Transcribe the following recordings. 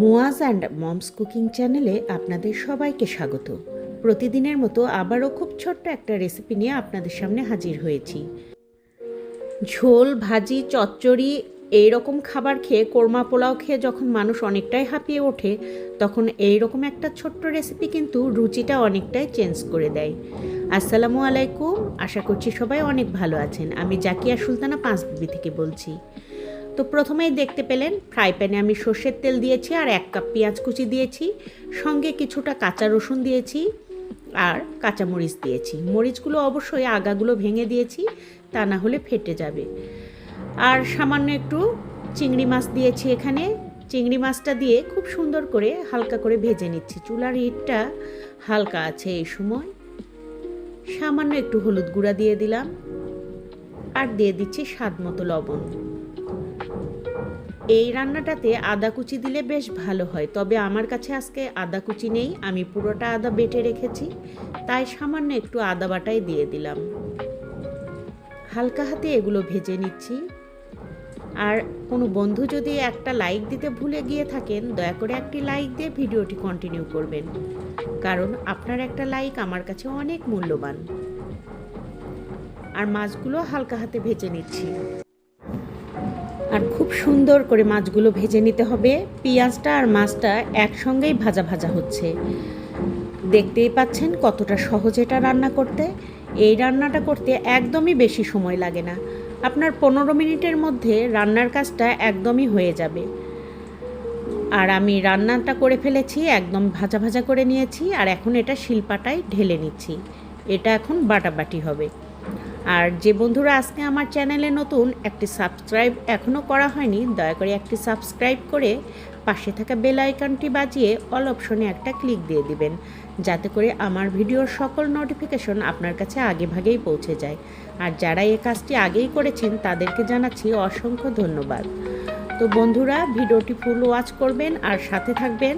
Muaz and moms cooking চ্যানেলে আপনাদের সবাইকে স্বাগত। প্রতিদিনের মতো আবারও খুব ছোট্ট একটা রেসিপি নিয়ে আপনাদের সামনে হাজির হয়েছি। ঝোল, ভাজি, চচ্চড়ি এই রকম খাবার খেয়ে কোরমা পোলাও খেয়ে যখন মানুষ অনেকটাই হাঁপিয়ে ওঠে, তখন এই রকম একটা ছোট্ট রেসিপি কিন্তু রুচিটা অনেকটাই চেঞ্জ করে দেয়। আসসালামু আলাইকুম, আশা করছি সবাই অনেক ভালো আছেন। আমি জাকিয়া সুলতানা পাঁচবিবি থেকে বলছি। তো প্রথমেই দেখতে পেলেন ফ্রাই প্যানে আমি সর্ষের তেল দিয়েছি আর এক কাপ পেঁয়াজ কুচি দিয়েছি, সঙ্গে কিছুটা কাঁচা রসুন দিয়েছি আর কাঁচামরিচ দিয়েছি। মরিচগুলো অবশ্যই আগাগুলো ভেঙে দিয়েছি, তা না হলে ফেটে যাবে। আর সামান্য একটু চিংড়ি মাছ দিয়েছি এখানে। চিংড়ি মাছটা দিয়ে খুব সুন্দর করে হালকা করে ভেজে নিচ্ছি। চুলার হিটটা হালকা আছে এই সময়। সামান্য একটু হলুদ গুঁড়া দিয়ে দিলাম। আর দিয়ে দিচ্ছি স্বাদ মতো লবণ। এই রান্নাটাতে আদা কুচি দিলে বেশ ভালো হয়, তবে আমার কাছে আজকে আদা কুচি নেই, আমি পুরোটা আদা বেটে রেখেছি, তাই সামান্য একটু আদা বাটাই দিয়ে দিলাম। হালকা হাতে এগুলো ভেজে নিচ্ছি। আর কোনো বন্ধু যদি একটা লাইক দিতে ভুলে গিয়ে থাকেন, দয়া করে একটি লাইক দিয়ে ভিডিওটি কন্টিনিউ করবেন, কারণ আপনার একটা লাইক আমার কাছে অনেক মূল্যবান। আর মাছগুলো হালকা হাতে ভেজে নিচ্ছি। আর খুব সুন্দর করে মাছগুলো ভেজে নিতে হবে। পেঁয়াজটা আর মাছটা একসঙ্গেই ভাজা ভাজা হচ্ছে। দেখতেই পাচ্ছেন কতটা সহজ এটা রান্না করতে। এই রান্নাটা করতে একদমই বেশি সময় লাগে না। আপনার পনেরো মিনিটের মধ্যে রান্নার কাজটা একদমই হয়ে যাবে। আর আমি রান্নাটা করে ফেলেছি, একদম ভাজা ভাজা করে নিয়েছি, আর এখন এটা শিলপাটায় ঢেলে নিচ্ছি। এটা এখন বাটাবাটি হবে। আর যে বন্ধুরা আজকে আমার চ্যানেলে নতুন, একটি সাবস্ক্রাইব এখনও করা হয়নি, দয়া করে একটি সাবস্ক্রাইব করে পাশে থাকা বেল আইকনটি বাজিয়ে অল অপশনে একটা ক্লিক দিয়ে দিবেন, যাতে করে আমার ভিডিওর সকল নোটিফিকেশন আপনার কাছে আগে ভাগেই পৌঁছে যায়। আর যারা এই কাজটি আগেই করেছেন, তাদেরকে জানাচ্ছি অসংখ্য ধন্যবাদ। তো বন্ধুরা, ভিডিওটি ফুল ওয়াচ করবেন আর সাথে থাকবেন,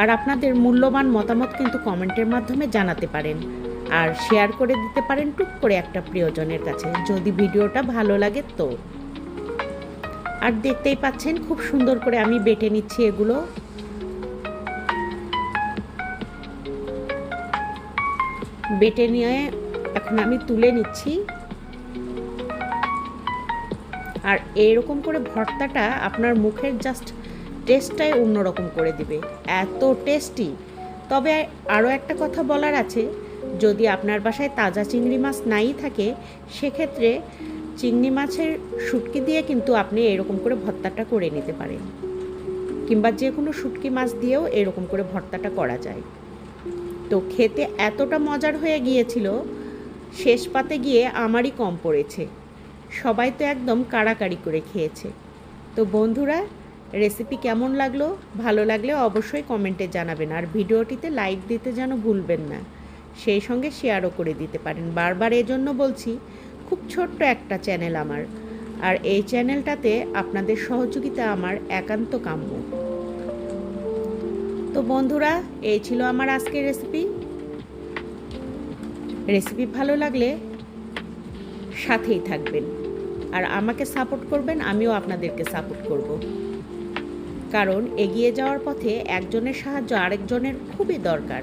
আর আপনাদের মূল্যবান মতামত কিন্তু কমেন্টের মাধ্যমে জানাতে পারেন। আর শেয়ার করে দিতে পারেন টুক করে একটা প্রিয়জনের কাছে, যদি ভিডিওটা ভালো লাগে তো। আর দেখতেই পাচ্ছেন, খুব সুন্দর করে আমি বেটে নিচ্ছি এগুলো। বেটে নিয়ে এখন আমি তুলে নিচ্ছি। আর এরকম করে ভর্তাটা আপনার মুখের জাস্ট টেস্টটাই অন্যরকম করে দিবে। এত টেস্টি তবে আরও একটা কথা বলার আছে যদি আপনার বাসায় তাজা চিংড়ি মাছ নাই থাকে, সেক্ষেত্রে চিংড়ি মাছের শুটকি দিয়ে কিন্তু আপনি এরকম করে ভর্তাটা করে নিতে পারেন। কিংবা যে কোনো শুটকি মাছ দিয়েও এরকম করে ভর্তাটা করা যায়। তো খেতে এতটা মজার হয়ে গিয়েছিল, শেষ পাতে গিয়ে আমারই কম পড়েছে। সবাই তো একদম কাড়াকাড়ি করে খেয়েছে। তো বন্ধুরা রেসিপি কেমন লাগল? ভালো লাগলে অবশ্যই কমেন্টে জানাবেন। আর ভিডিওটিতে লাইক দিতে যেন ভুলবেন না। সেই সঙ্গে শেয়ারও করে দিতে পারেন। বারবার এজন্য বলছি, খুব ছোট্ট একটা চ্যানেল আমার। আর এই চ্যানেলটাতে আপনাদের সহযোগিতা আমার একান্ত কাম্য। তো বন্ধুরা, এই ছিল আমার আজকের রেসিপি রেসিপি ভালো লাগলে সাথেই থাকবেন। আর আমাকে সাপোর্ট করবেন, আমিও আপনাদেরকে সাপোর্ট করব। কারণ এগিয়ে যাওয়ার পথে একজনের সাহায্য আরেকজনের খুবই দরকার।